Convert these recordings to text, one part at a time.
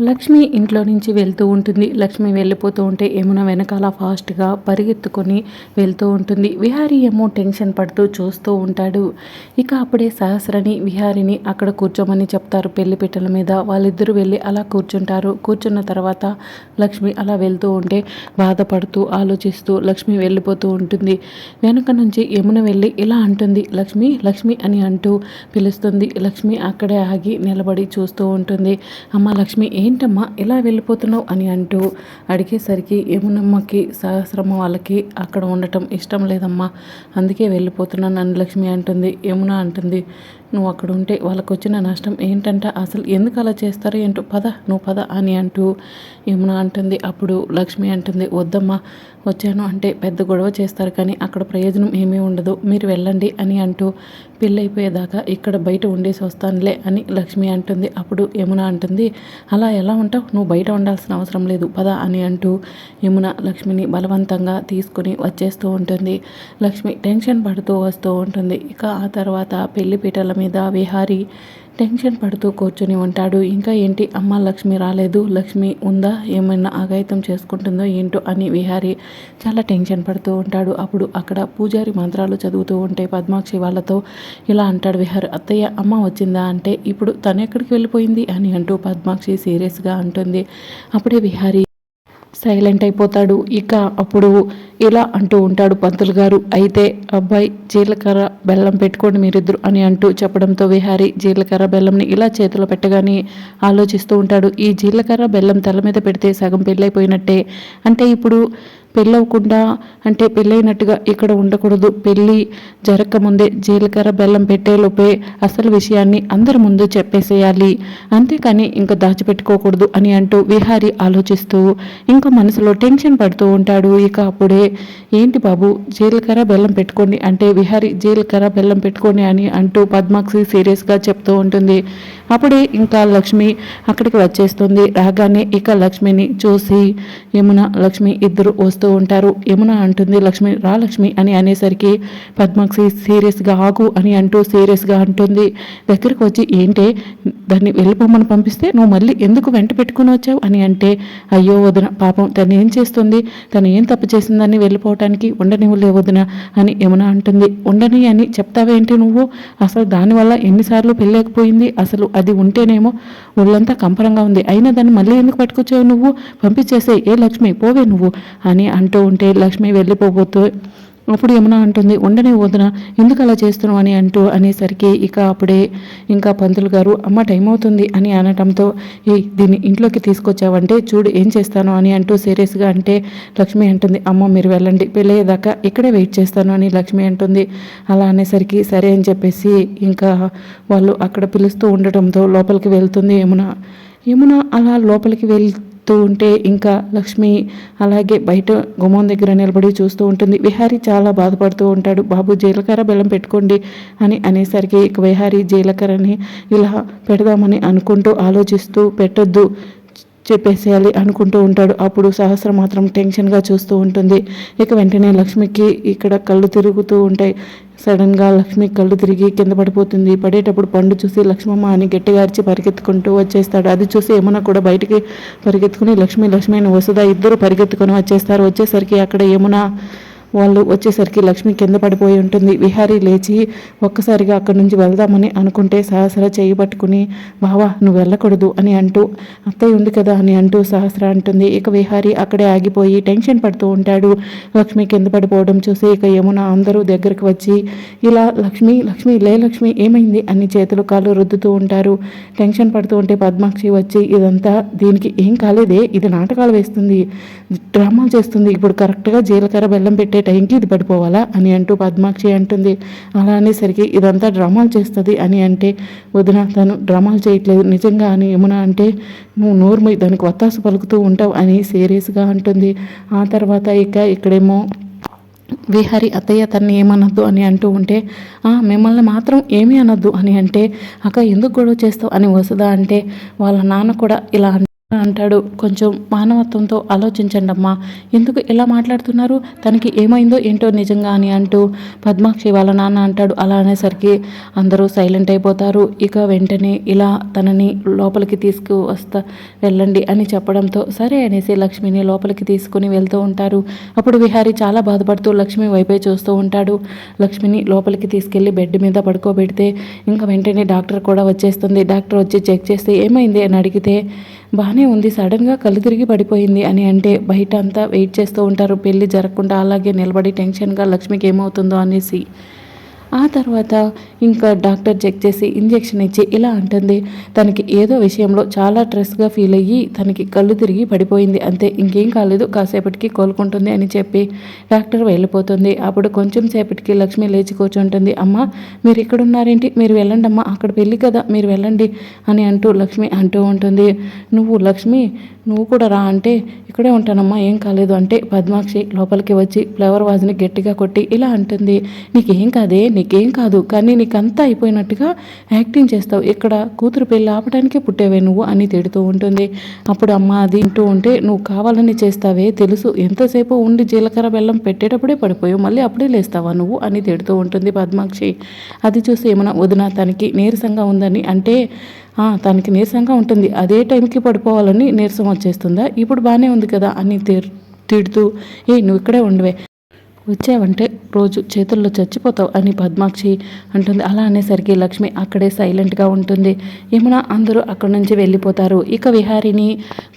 లక్ష్మి ఇంట్లో నుంచి వెళ్తూ ఉంటుంది. లక్ష్మి వెళ్ళిపోతూ ఉంటే యమున వెనకాల ఫాస్ట్గా పరిగెత్తుకొని వెళ్తూ ఉంటుంది. విహారీ ఏమో టెన్షన్ పడుతూ చూస్తూ ఉంటాడు. ఇక అప్పుడే సహస్రని విహారిని అక్కడ కూర్చోమని చెప్తారు. పెళ్ళి పిట్టల మీద వాళ్ళిద్దరూ వెళ్ళి అలా కూర్చుంటారు. కూర్చున్న తర్వాత లక్ష్మి అలా వెళ్తూ ఉంటే బాధపడుతూ ఆలోచిస్తూ లక్ష్మి వెళ్ళిపోతూ ఉంటుంది. వెనుక నుంచి యమున వెళ్ళి ఇలా అంటుంది. లక్ష్మి లక్ష్మి అని అంటూ పిలుస్తుంది. లక్ష్మి అక్కడే ఆగి నిలబడి చూస్తూ ఉంటుంది. అమ్మ లక్ష్మి ఏంటమ్మా ఇలా వెళ్ళిపోతున్నావు అని అంటూ అడిగేసరికి యమునమ్మకి సహస్రమ్మ వాళ్ళకి అక్కడ ఉండటం ఇష్టం లేదమ్మా అందుకే వెళ్ళిపోతున్నాను అని లక్ష్మి అంటుంది యమున అంటుంది నువ్వు అక్కడ ఉంటే వాళ్ళకు వచ్చిన నష్టం ఏంటంటే? అసలు ఎందుకు అలా చేస్తారు? ఏంటో పద నువ్వు పద అని అంటూ యమున అంటుంది. అప్పుడు లక్ష్మి అంటుంది వద్దమ్మా వచ్చాను అంటే పెద్ద గొడవ చేస్తారు కానీ అక్కడ ప్రయోజనం ఏమీ ఉండదు. మీరు వెళ్ళండి అని అంటూ పెళ్ళైపోయేదాకా ఇక్కడ బయట ఉండేసి వస్తానులే అని లక్ష్మి అంటుంది. అప్పుడు యమున అంటుంది అలా ఎలా ఉంటావు? నువ్వు బయట ఉండాల్సిన అవసరం లేదు. పద అని అంటూ యమున లక్ష్మిని బలవంతంగా తీసుకుని వచ్చేస్తూ ఉంటుంది. లక్ష్మి టెన్షన్ పడుతూ వస్తూ ఉంటుంది. ఇక ఆ తర్వాత పెళ్ళి పీటల మీద విహారీ టెన్షన్ పడుతూ కూర్చొని ఉంటాడు. ఇంకా ఏంటి? అమ్మ లక్ష్మి రాలేదు. లక్ష్మి ఉందా? ఏమైనా ఆగాయితం చేసుకుంటుందో ఏంటో అని విహారి చాలా టెన్షన్ పడుతూ ఉంటాడు. అప్పుడు అక్కడ పూజారి మంత్రాలు చదువుతూ ఉంటే పద్మాక్షి వాళ్ళతో ఇలా అంటాడు విహారి అత్తయ్య అమ్మ వచ్చిందా అంటే ఇప్పుడు తను ఎక్కడికి వెళ్ళిపోయింది? అని అంటూ పద్మాక్షి సీరియస్గా అంటుంది. అప్పుడే విహారి సైలెంట్ అయిపోతాడు. ఇక అప్పుడు ఇలా అంటూ ఉంటాడు పంతులు గారు. అయితే అబ్బాయి జీలకర్ర బెల్లం పెట్టుకోండి మీరిద్దరు అని అంటూ చెప్పడంతో విహారి జీలకర్ర బెల్లంని ఇలా చేతిలో పెట్టగానే ఆలోచిస్తూ ఉంటాడు. ఈ జీలకర్ర బెల్లం తల మీద పెడితే సగం పెళ్ళైపోయినట్టే. అంటే ఇప్పుడు పెళ్ళవకుండా అంటే పెళ్ళైనట్టుగా ఇక్కడ ఉండకూడదు. పెళ్ళి జరగకముందే జీలకర్ర బెల్లం పెట్టేలోపే అసలు విషయాన్ని అందరి ముందు చెప్పేసేయాలి. అంతేకాని ఇంకా దాచిపెట్టుకోకూడదు అని అంటూ విహారి ఆలోచిస్తూ ఇంకా మనసులో టెన్షన్ పడుతూ ఉంటాడు. ఇక అప్పుడే ఏంటి బాబు జీలకర్ర బెల్లం పెట్టుకోండి అంటే విహారి జీలకర్ర బెల్లం పెట్టుకోండి అని అంటూ పద్మాక్షి సీరియస్గా చెప్తూ ఉంటుంది. అప్పుడే ఇంకా లక్ష్మి అక్కడికి వచ్చేస్తుంది. రాగానే ఇక లక్ష్మిని చూసి యమున లక్ష్మి ఇద్దరు వస్తూ ఉంటారు. యమున అంటుంది లక్ష్మి రా లక్ష్మి అని అనేసరికి పద్మాక్షి సీరియస్గా ఆగు అని అంటూ సీరియస్గా అంటుంది. దగ్గరికి వచ్చి ఏంటే దాన్ని వెళ్ళిపోమని పంపిస్తే నువ్వు మళ్ళీ ఎందుకు వెంట పెట్టుకుని వచ్చావు? అని అంటే అయ్యో వదిన పాపం తను ఏం చేస్తుంది? తను ఏం తప్పు చేసిందని వెళ్ళిపోవటానికి? ఉండనివ్వలే వదిన అని యమున అంటుంది. ఉండని అని చెప్తావేంటి నువ్వు? అసలు దానివల్ల ఎన్నిసార్లు పెళ్ళలేకపోయింది? అసలు అది ఉంటేనేమో ఒళ్ళంతా కంపరంగా ఉంది. అయినా దాన్ని మళ్ళీ ఎందుకు పట్టుకొచ్చావు నువ్వు? పంపించేసే ఏ లక్ష్మి పోవే నువ్వు అని అంటూ ఉంటే లక్ష్మి వెళ్ళిపోబోతూ అప్పుడు యమున అంటుంది ఉండనే వదిన ఎందుకు అలా చేస్తున్నావు అని అంటూ అనేసరికి ఇక అప్పుడే ఇంకా పంతులు గారు అమ్మ టైం అవుతుంది అని అనటంతో ఈ దీన్ని ఇంట్లోకి తీసుకొచ్చావంటే చూడు ఏం చేస్తాను అని అంటూ సీరియస్గా అంటే లక్ష్మి అంటుంది అమ్మ మీరు వెళ్ళండి పెళ్ళయ్యేదాకా ఇక్కడే వెయిట్ చేస్తాను అని లక్ష్మి అంటుంది. అలా అనేసరికి సరే అని చెప్పేసి ఇంకా వాళ్ళు అక్కడ పిలుస్తూ ఉండటంతో లోపలికి వెళ్తుంది యమున. యమున అలా లోపలికి వెళ్ చెప్తూ ఉంటే ఇంకా లక్ష్మి అలాగే బయట గుమ్మం దగ్గర నిలబడి చూస్తూ ఉంటుంది. విహారీ చాలా బాధపడుతూ ఉంటాడు. బాబు జీలకర్ర బెల్లం పెట్టుకోండి అని అనేసరికి ఇక విహారీ జీలకర్రని ఇలా పెడదామని అనుకుంటూ ఆలోచిస్తూ పెట్టొద్దు. చెప్పేసేయాలి అనుకుంటూ ఉంటాడు. అప్పుడు సహస్రం మాత్రం టెన్షన్గా చూస్తూ ఉంటుంది. ఇక వెంటనే లక్ష్మికి ఇక్కడ కళ్ళు తిరుగుతూ ఉంటాయి. సడన్గా లక్ష్మి కళ్ళు తిరిగి కింద పడిపోతుంది. పడేటప్పుడు పండు చూసి లక్ష్మమ్మ అని గట్టిగా అరిచి పరిగెత్తుకుంటూ వచ్చేస్తాడు. అది చూసి ఏమన్నా కూడా బయటికి పరిగెత్తుకుని లక్ష్మి లక్ష్మి అని వసుదా ఇద్దరు పరిగెత్తుకొని వచ్చేస్తారు. వచ్చేసరికి అక్కడ ఏమునా వాళ్ళు వచ్చేసరికి లక్ష్మి కింద పడిపోయి ఉంటుంది. విహారీ లేచి ఒక్కసారిగా అక్కడి నుంచి వెళ్దామని అనుకుంటే సహస్ర చేయి పట్టుకుని బావా నువ్వు వెళ్ళకూడదు అని అంటూ అత్తయ్య ఉంది కదా అని అంటూ సహస్ర అంటుంది. ఇక విహారీ అక్కడే ఆగిపోయి టెన్షన్ పడుతూ ఉంటాడు. లక్ష్మి కింద పడిపోవడం చూసి ఇక యమున అందరూ దగ్గరికి వచ్చి ఇలా లక్ష్మి లక్ష్మి లే లక్ష్మి ఏమైంది? అని చేతులు కాళ్ళు రుద్దుతూ ఉంటారు. టెన్షన్ పడుతూ ఉంటే పద్మాక్షి వచ్చి ఇదంతా దీనికి ఏం కాలేదే? ఇది నాటకాలు వేస్తుంది. డ్రామా చేస్తుంది. ఇప్పుడు కరెక్ట్గా జీలకర్ర బెల్లం పెట్టే టైంకి ఇది పడిపోవాలా అని అంటూ పద్మాక్షి అంటుంది. అలా అనేసరికి ఇదంతా డ్రామాలు చేస్తుంది అని అంటే వదిన తను డ్రామాలు చేయట్లేదు నిజంగా అని యమున అంటే నువ్వు నోరు దానికి వత్తాసు పలుకుతూ ఉంటావు అని సీరియస్గా అంటుంది. ఆ తర్వాత ఇక ఇక్కడేమో విహారి అత్తయ్య తన్ని ఏమనొద్దు అని అంటూ ఉంటే మిమ్మల్ని మాత్రం ఏమీ అనొద్దు అని అంటే అక్క ఎందుకు గొడవ చేస్తావు అని వసుదా అంటే వాళ్ళ నాన్న కూడా ఇలా అంటాడు. కొంచెం మానవత్వంతో ఆలోచించండి అమ్మా. ఎందుకు ఇలా మాట్లాడుతున్నారు? తనకి ఏమైందో ఏంటో నిజంగా అని అంటూ పద్మాక్షి వాళ్ళ నాన్న అంటాడు. అలా అనేసరికి అందరూ సైలెంట్ అయిపోతారు. ఇక వెంటనే ఇలా తనని లోపలికి తీసుకు వస్తా వెళ్ళండి అని చెప్పడంతో సరే అనేసి లక్ష్మిని లోపలికి తీసుకుని వెళ్తూ ఉంటారు. అప్పుడు విహారి చాలా బాధపడుతూ లక్ష్మి వైపే చూస్తూ ఉంటాడు. లక్ష్మిని లోపలికి తీసుకెళ్ళి బెడ్ మీద పడుకోబెడితే ఇంకా వెంటనే డాక్టర్ కూడా వచ్చేస్తుంది. డాక్టర్ వచ్చి చెక్ చేస్తే ఏమైంది అని అడిగితే బాగానే ఉంది సడన్గా కళ్ళు తిరిగి పడిపోయింది అని అంటే బయట అంతా వెయిట్ చేస్తూ ఉంటారు. పెళ్ళి జరగకుండా అలాగే నిలబడి టెన్షన్గా లక్ష్మికి ఏమవుతుందో అనేసి. ఆ తర్వాత ఇంకా డాక్టర్ చెక్ చేసి ఇంజెక్షన్ ఇచ్చి ఇలా అంటుంది. తనకి ఏదో విషయంలో చాలా స్ట్రెస్గా ఫీల్ అయ్యి తనకి కళ్ళు తిరిగి పడిపోయింది. అంతే ఇంకేం కాలేదు. కాసేపటికి కోలుకుంటుంది అని చెప్పి డాక్టర్ వెళ్ళిపోతుంది. అప్పుడు కొంచెం సేపటికి లక్ష్మి లేచి కూర్చుంటుంది. అమ్మ మీరు ఇక్కడ ఉన్నారేంటి మీరు వెళ్ళండి అమ్మ. అక్కడ పెళ్ళి కదా. మీరు వెళ్ళండి అని అంటూ లక్ష్మి అంటూ ఉంటుంది. నువ్వు లక్ష్మి నువ్వు కూడా రా అంటే ఇక్కడే ఉంటానమ్మా. ఏం కాలేదు అంటే పద్మాక్షి లోపలికి వచ్చి ఫ్లవర్ వాజ్ని గట్టిగా కొట్టి ఇలా అంటుంది. నీకేం కాదే? నీకేం కాదు కానీ నీకంతా అయిపోయినట్టుగా యాక్టింగ్ చేస్తావు. ఇక్కడ కూతురు పెళ్ళి ఆపడానికే పుట్టేవే నువ్వు అని తిడుతూ ఉంటుంది. అప్పుడు అమ్మ అది వింటూ ఉంటే నువ్వు కావాలని చేస్తావే తెలుసు. ఎంతసేపు ఉండి జీలకర్ర బెల్లం పెట్టేటప్పుడే పడిపోయావు. మళ్ళీ అప్పుడే లేస్తావా నువ్వు? అని తిడుతూ ఉంటుంది పద్మాక్షి. అది చూసి ఏమైనా వదిన తనకి నీరసంగా ఉందని అంటే తనకి నీరసంగా ఉంటుంది. అదే టైంకి పడిపోవాలని నీరసం వచ్చేస్తుందా? ఇప్పుడు బాగానే ఉంది కదా అని తిడుతూ ఏ నువ్వు ఇక్కడే ఉండవే. వచ్చావంటే రోజు చేతుల్లో చచ్చిపోతావు అని పద్మాక్షి అంటుంది. అలా అనేసరికి లక్ష్మి అక్కడే సైలెంట్గా ఉంటుంది. యమున అందరూ అక్కడి నుంచి వెళ్ళిపోతారు. ఇక విహారిని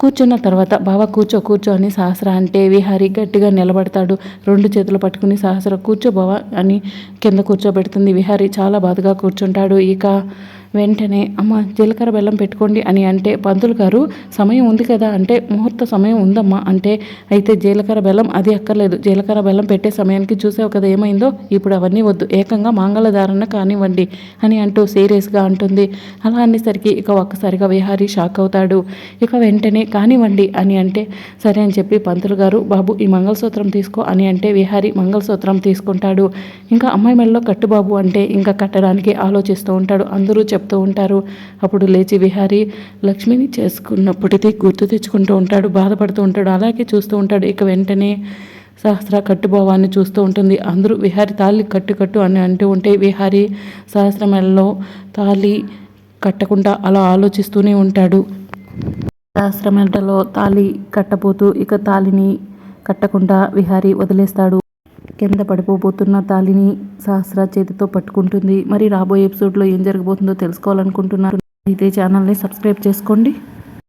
కూర్చున్న తర్వాత బావ కూర్చో కూర్చో అని సహస్ర అంటే విహారి గట్టిగా నిలబడతాడు. రెండు చేతులు పట్టుకుని సహస్ర కూర్చో బావ అని కింద కూర్చోబెడుతుంది. విహారి చాలా బాధగా కూర్చుంటాడు. ఇక వెంటనే అమ్మ జీలకర్ర బెల్లం పెట్టుకోండి అని అంటే పంతులు గారు సమయం ఉంది కదా అంటే ముహూర్త సమయం ఉందమ్మా అంటే అయితే జీలకర్ర బెల్లం అది అక్కర్లేదు. జీలకర్ర బెల్లం పెట్టే సమయానికి చూసావు కదా ఏమైందో? ఇప్పుడు అవన్నీ వద్దు. ఏకంగా మంగళధారణ కానివ్వండి అని అంటూ సీరియస్గా అంటుంది. అలా అనేసరికి ఇక ఒక్కసారిగా విహారీ షాక్ అవుతాడు. ఇక వెంటనే కానివ్వండి అని అంటే సరే అని చెప్పి పంతులు గారు బాబు ఈ మంగళసూత్రం తీసుకో అని అంటే విహారీ మంగళసూత్రం తీసుకుంటాడు. ఇంకా అమ్మాయి మెడలో కట్టు బాబు అంటే ఇంకా కట్టడానికి ఆలోచిస్తూ ఉంటాడు. అందరూ చెప్పు చెప్తూ ఉంటారు. అప్పుడు లేచి విహారీ లక్ష్మిని చేసుకున్నప్పటికీ గుర్తు తెచ్చుకుంటూ ఉంటాడు బాధపడుతూ ఉంటాడు. అలాగే చూస్తూ ఉంటాడు. ఇక వెంటనే సహస్ర కట్టుభావాన్ని చూస్తూ ఉంటుంది. అందరూ విహారి తాళి కట్టు కట్టు అని అంటూ ఉంటే విహారి సహస్ర తాళి కట్టకుండా అలా ఆలోచిస్తూనే ఉంటాడు. సహస్ర తాళి కట్టబోతూ ఇక తాళిని కట్టకుండా విహారి వదిలేస్తాడు. కింద పడిపోబోతున్న తాళిని సహస్ర చేతితో పట్టుకుంటుంది. మరి రాబోయే ఎపిసోడ్లో ఏం జరగబోతుందో తెలుసుకోవాలనుకుంటున్నారు? అయితే ఛానల్ని సబ్స్క్రైబ్ చేసుకోండి.